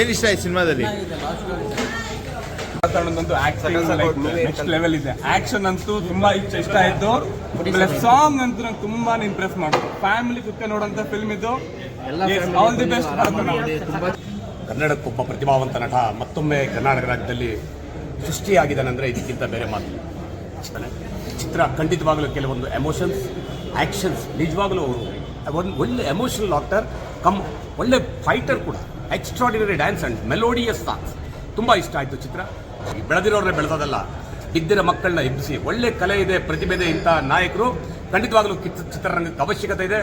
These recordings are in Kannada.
ಏನ್ ಇಷ್ಟ ಆಯ್ತು ಸಿನಿಮಾದಲ್ಲಿ? ನೆಕ್ಸ್ಟ್ ಲೆವೆಲ್ ಇದೆ. ಆಕ್ಷನ್ ಅಂತೂ ತುಂಬಾ ಇಷ್ಟ ಇಷ್ಟ ಆಯ್ತು. ಸಾಂಗ್ ಅಂತೂ ನಂಗೆ ತುಂಬಾ ಇಂಪ್ರೆಸ್ ಮಾಡ್ತು. ಫ್ಯಾಮಿಲಿ ಕುತ್ತೆ ನೋಡೋಂಥ ಫಿಲ್ಮ್ ಇದು. ಆಲ್ ದಿ ಬೆಸ್ಟ್ ಕನ್ನಡಕ್ಕೊಬ್ಬ ಪ್ರತಿಭಾವಂತ ನಟ ಮತ್ತೊಮ್ಮೆ ಕರ್ನಾಟಕ ರಾಜ್ಯದಲ್ಲಿ ಸೃಷ್ಟಿಯಾಗಿದ್ದಾನಂದ್ರೆ ಇದಕ್ಕಿಂತ ಬೇರೆ ಮಾತು ಚಿತ್ರ ಖಂಡಿತವಾಗಲೂ ಕೆಲವೊಂದು ಎಮೋಷನ್ಸ್ ಆ್ಯಕ್ಷನ್ಸ್ ನಿಜವಾಗಲೂ ಅವರು ಒಂದು ಒಳ್ಳೆ ಎಮೋಷನಲ್ ಆಕ್ಟರ್ ಕಮ್ ಒಳ್ಳೆ ಫೈಟರ್ ಕೂಡ. Extraordinary dance and melodious songs ತುಂಬ ಇಷ್ಟ ಆಯಿತು ಚಿತ್ರ. ಬೆಳೆದಿರೋರೇ ಬೆಳೆದದಲ್ಲ ಬಿದ್ದಿರೋ ಮಕ್ಕಳನ್ನ ಎಬ್ಬಿಸಿ. ಒಳ್ಳೆ ಕಲೆ ಇದೆ ಪ್ರತಿಭೆ ಇದೆ ಇಂಥ ನಾಯಕರು. ಖಂಡಿತವಾಗಲೂ ಚಿತ್ರರಂಗಕ್ಕೆ ಅವಶ್ಯಕತೆ ಇದೆ.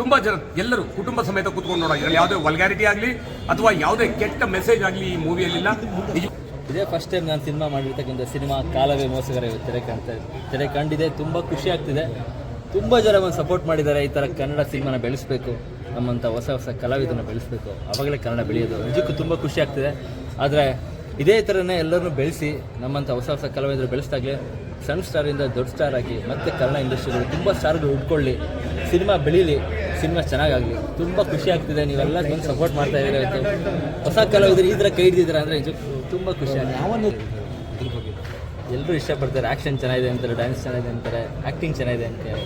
ತುಂಬ ಜನ, ಎಲ್ಲರೂ ಕುಟುಂಬ ಸಮೇತ ಕೂತ್ಕೊಂಡು ನೋಡೋ ಇದರಲ್ಲಿ ಯಾವುದೇ ವಲ್ಗ್ಯಾರಿಟಿ ಆಗಲಿ, ಅಥವಾ ಯಾವುದೇ ಕೆಟ್ಟ ಮೆಸೇಜ್ ಆಗಲಿ ಈ ಮೂವಿಯಲ್ಲಿಲ್ಲ ಇದೇ ಫಸ್ಟ್ ಟೈಮ್ ನಾನು ಸಿನಿಮಾ ಮಾಡಿರ್ತಕ್ಕಂಥ ಸಿನಿಮಾ ಕಾಲವೇ ಮೋಸಗರ ತೆರೆ ಕಾಣ್ತಾ ತೆರೆ ಕಂಡಿದೆ, ತುಂಬ ಖುಷಿ ಆಗ್ತಿದೆ. ತುಂಬ ಜನ ಸಪೋರ್ಟ್ ಮಾಡಿದ್ದಾರೆ, ಈ ಥರ ಕನ್ನಡ ಸಿನಿಮಾನ ಬೆಳೆಸಬೇಕು. ನಮ್ಮಂಥ ಹೊಸ ಹೊಸ ಕಲಾವಿದನ ಬೆಳೆಸಬೇಕು. ಆವಾಗಲೇ ಕನ್ನಡ ಬೆಳೆಯೋದು ನಿಜಕ್ಕೂ ತುಂಬ ಖುಷಿ ಆಗ್ತಿದೆ. ಆದರೆ ಇದೇ ಥರನೇ ಎಲ್ಲರನ್ನೂ ಬೆಳೆಸಿ ನಮ್ಮಂಥ ಹೊಸ ಹೊಸ ಕಲಾವಿದರು ಬೆಳೆಸ್ದಾಗಲೇ ಸಣ್ಣ ಸ್ಟಾರಿಂದ ದೊಡ್ಡ ಸ್ಟಾರ್ ಆಗಿ ಮತ್ತೆ ಕನ್ನಡ ಇಂಡಸ್ಟ್ರಿಗಳು ತುಂಬ ಸ್ಟಾರ್ಗಳು ಉಟ್ಕೊಳ್ಳಿ. ಸಿನಿಮಾ ಬೆಳೀಲಿ, ಸಿನಿಮಾ ಚೆನ್ನಾಗಾಗಲಿ. ತುಂಬ ಖುಷಿ ಆಗ್ತಿದೆ. ನೀವೆಲ್ಲ ಬಂದು ಸಪೋರ್ಟ್ ಮಾಡ್ತಾ ಇದ್ದೀರ ಹೊಸ ಕಲಾವಿದರು ಈ ಥರ ಕೈ ಹಿಡಿದಿದ್ದೀರಾ ಅಂದರೆ ನಿಜಕ್ಕೂ ತುಂಬ ಖುಷಿ ಆಗಿದೆ ಎಲ್ಲರೂ ಇಷ್ಟಪಡ್ತಾರೆ. ಆ್ಯಕ್ಷನ್ ಚೆನ್ನಾಗಿದೆ ಅಂತಾರೆ ಡ್ಯಾನ್ಸ್ ಚೆನ್ನಾಗಿದೆ ಅಂತಾರೆ ಆ್ಯಕ್ಟಿಂಗ್ ಚೆನ್ನಾಗಿದೆ ಅಂತಾರೆ.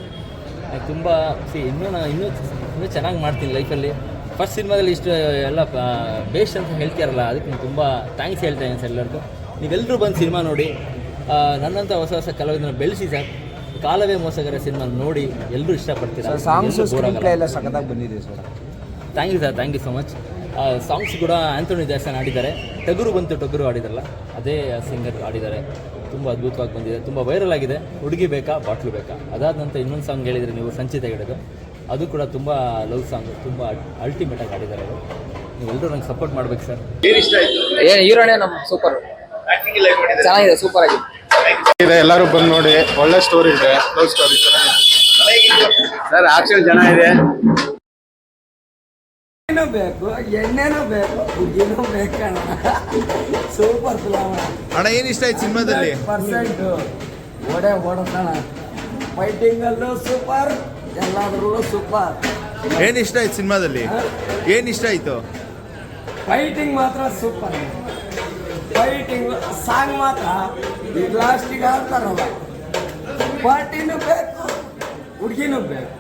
ತುಂಬ ಸಿ ಇನ್ನೂ ನಾನು ಇನ್ನೂ ಇನ್ನೂ ಚೆನ್ನಾಗಿ ಮಾಡ್ತೀನಿ ಲೈಫಲ್ಲಿ ಫಸ್ಟ್ ಸಿನಿಮಾದಲ್ಲಿ ಇಷ್ಟು ಎಲ್ಲ ಬೇಸ್ಟ್ ಅಂತ ಹೇಳ್ತಾರಲ್ಲ ಅದಕ್ಕೆ ನಾನು ತುಂಬ ಥ್ಯಾಂಕ್ಸ್ ಹೇಳ್ತಾ ಇದ್ದೀನಿ ಸರ್ ಎಲ್ಲರಿಗೂ. ನೀವೆಲ್ಲರೂ ಬಂದು ಸಿನಿಮಾ ನೋಡಿ ನನ್ನಂಥ ಹೊಸ ಹೊಸ ಕಲಾವಿದನ ಬೆಳೆಸಿ ಸರ್ ಕಾಲವೇ ಮೋಸಗರ ಸಿನಿಮಾ ನೋಡಿ ಎಲ್ಲರೂ ಇಷ್ಟಪಡ್ತೀರಾ? ಸಾಂಗ್ಸ್ ಎಲ್ಲ ಸಖತ್ತಾಗಿ ಬಂದಿದೆ sir thank you sir thank you so much songs ಕೂಡ ಆ್ಯಂಥೋನಿ ದಾಸನ್ ಆಡಿದ್ದಾರೆ ಟಗರು ಬಂತು ಟಗರು ಆಡಿದಾರಲ್ಲ ಅದೇ ಸಿಂಗರ್ ಆಡಿದ್ದಾರೆ ತುಂಬ ಅದ್ಭುತವಾಗಿ ಬಂದಿದೆ. ತುಂಬ ವೈರಲ್ ಆಗಿದೆ. ಹುಡುಗಿ ಬೇಕಾ ಬಾಟ್ಲು ಬೇಕಾ? ಅದಾದ ನಂತರ ಇನ್ನೊಂದು ಸಾಂಗ್ ಹೇಳಿದರೆ ನೀವು ಸಂಚಿತ ಹಿಡಿದು ಅದು ಕೂಡ ತುಂಬ ಲವ್ ಸಾಂಗ್ ತುಂಬ ಅಲ್ಟಿಮೇಟಾಗಿ ಆಡಿದ್ದಾರೆ ಅವರು. ನೀವೆಲ್ಲರೂ ನಂಗೆ ಸಪೋರ್ಟ್ ಮಾಡ್ಬೇಕು ಸರ್ ಏ ಹೀರೋನೇ ನಮ್ಮ ಸೂಪರ್ ಚೆನ್ನಾಗಿದೆ ಸೂಪರ್ ಆಗಿದೆ. ಇದೆ ಎಲ್ಲರೂ ಬಂದು ನೋಡಿ. ಒಳ್ಳೆ ಸ್ಟೋರಿ ಇದೆ. ಲವ್ ಸ್ಟೋರಿ ಸರ್ ಆಕ್ಷನ್ ಚೆನ್ನಾಗಿದೆ. ಬೇಕು ಎಣ್ಣೆನೂ ಬೇಕು ಹುಡುಗಿನೂ ಬೇಕಣ್ಣ ಸೂಪರ್ ಫಿಲಮ್ ಅಣ್ಣ ಏನು ಇಷ್ಟ ಆಯ್ತು ಸಿನಿಮಾದಲ್ಲಿ? ಪರ್ಸೆಂಟ್ ಓಡೇ ಫೈಟಿಂಗ್ ಫೈಟಿಂಗಲ್ಲೂ ಸೂಪರ್ ಎಲ್ಲಾದ್ರಲ್ಲೂ ಸೂಪರ್ ಏನು ಇಷ್ಟ ಆಯ್ತು ಸಿನಿಮಾದಲ್ಲಿ? ಏನು ಇಷ್ಟ ಆಯ್ತು? ಫೈಟಿಂಗ್ ಮಾತ್ರ ಸೂಪರ್ ಫೈಟಿಂಗ್ ಸಾಂಗ್ ಮಾತ್ರ ಲಾಸ್ಟಿಗೆ ಆಡ್ತಾರಲ್ಲ ಪಾರ್ಟಿನೂ ಬೇಕು ಹುಡುಗಿನೂ ಬೇಕು.